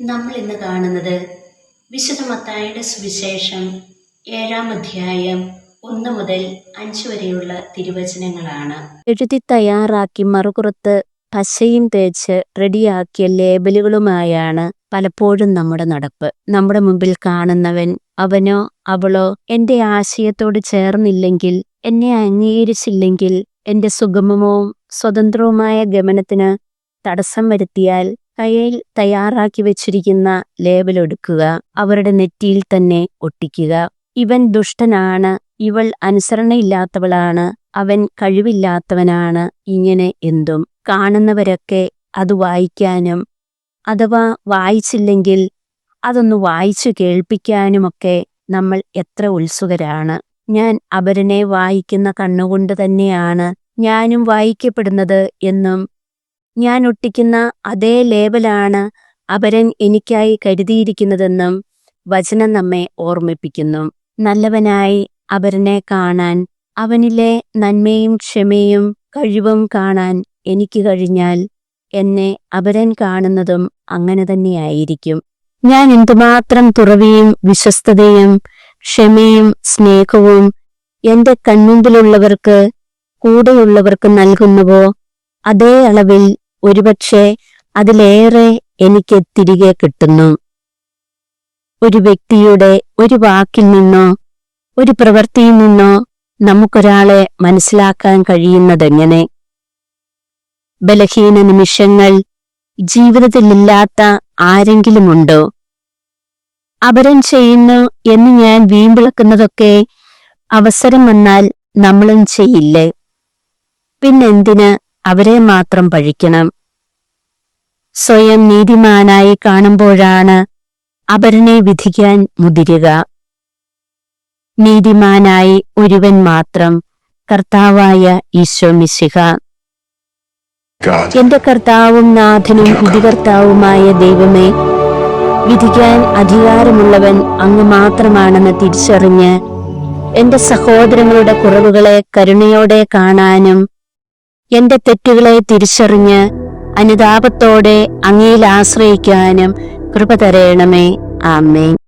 നമ്മൾ ഇന്ന് കാണുന്നത് വിശുദ്ധ മത്തായിയുടെ സുവിശേഷം ഏഴാം അധ്യായം ഒന്ന് മുതൽ അഞ്ച് വരെയുള്ള തിരുവചനങ്ങളാണ്. എഴുതി തയ്യാറാക്കി മറുപുറത്ത് പശയും തേച്ച് റെഡിയാക്കിയ ലേബലുകളുമായാണ് പലപ്പോഴും നമ്മുടെ നടപ്പ്. നമ്മുടെ മുമ്പിൽ കാണുന്നവൻ അവനോ അവളോ എന്റെ ആശയത്തോട് ചേർന്നില്ലെങ്കിൽ എന്നെ അംഗീകരിച്ചില്ലെങ്കിൽ എന്റെ സുഗമവും സ്വതന്ത്രവുമായ ഗമനത്തിന് തടസ്സം വരുത്തിയാൽ കയ്യിൽ തയ്യാറാക്കി വെച്ചിരിക്കുന്ന ലേബൽ എടുക്കുക അവരുടെ നെറ്റിയിൽ തന്നെ ഒട്ടിക്കുക. ഇവൻ ദുഷ്ടനാണ് ഇവൾ അനുസരണയില്ലാത്തവളാണ് അവൻ കഴിവില്ലാത്തവനാണ് ഇങ്ങനെ എന്തും. കാണുന്നവരൊക്കെ അത് വായിക്കാനും അഥവാ വായിച്ചില്ലെങ്കിൽ അതൊന്ന് വായിച്ചു കേൾപ്പിക്കാനുമൊക്കെ നമ്മൾ എത്ര ഉത്സുകരാണ്. ഞാൻ അപരനെ വായിക്കുന്ന കണ്ണുകൊണ്ട് തന്നെയാണ് ഞാനും വായിക്കപ്പെടുന്നത് എന്നും ഞാൻ ഒട്ടിക്കുന്ന അതേ ലേബലാണ് അപരൻ എനിക്കായി കരുതിയിരിക്കുന്നതെന്നും വചനം നമ്മെ ഓർമ്മിപ്പിക്കുന്നു. നല്ലവനായി അപരനെ കാണാൻ അവനിലെ നന്മയും ക്ഷമയും കഴിവും കാണാൻ എനിക്ക് കഴിഞ്ഞാൽ എന്നെ അപരൻ കാണുന്നതും അങ്ങനെ തന്നെയായിരിക്കും. ഞാൻ എന്തുമാത്രം തുറവിയും വിശ്വസ്തതയും ക്ഷമയും സ്നേഹവും എന്റെ കൺമുമ്പിലുള്ളവർക്ക് കൂടെയുള്ളവർക്ക് നൽകുന്നുവോ അതേ അളവിൽ ഒരുപക്ഷെ അതിലേറെ എനിക്ക് തിരികെ കിട്ടുന്നു. ഒരു വ്യക്തിയുടെ ഒരു വാക്കിൽ നിന്നോ ഒരു പ്രവൃത്തിയിൽ നിന്നോ നമുക്കൊരാളെ മനസ്സിലാക്കാൻ കഴിയുന്നതെങ്ങനെ? ബലഹീന നിമിഷങ്ങൾ ജീവിതത്തിലില്ലാത്ത ആരെങ്കിലുമുണ്ടോ? അപരം ചെയ്യുന്നു എന്ന് ഞാൻ വീമ്പിളക്കുന്നതൊക്കെ അവസരം വന്നാൽ നമ്മളും ചെയ്യില്ലേ? പിന്നെന്തിന് അവരെ മാത്രം പഴിക്കണം. സ്വയം നീതിമാനായി കാണുമ്പോഴാണ് അപരനെ വിധിക്കാൻ മുതിരുക. നീതിമാനായി ഒരുവൻ മാത്രം കർത്താവായ ഈശോ മിശിഹ. എന്റെ കർത്താവും നാഥനും വിധികർത്താവുമായ ദൈവമേ വിധിക്കാൻ അധികാരമുള്ളവൻ അങ്ങ് മാത്രമാണെന്ന് തിരിച്ചറിഞ്ഞ് എന്റെ സഹോദരങ്ങളുടെ കുറവുകളെ കരുണയോടെ കാണാനും എന്റെ തെറ്റുകളെ തിരിച്ചറിഞ്ഞ് അനുതാപത്തോടെ അങ്ങയിൽ ആശ്രയിക്കാനും കൃപ തരയണമേ ആമേൻ.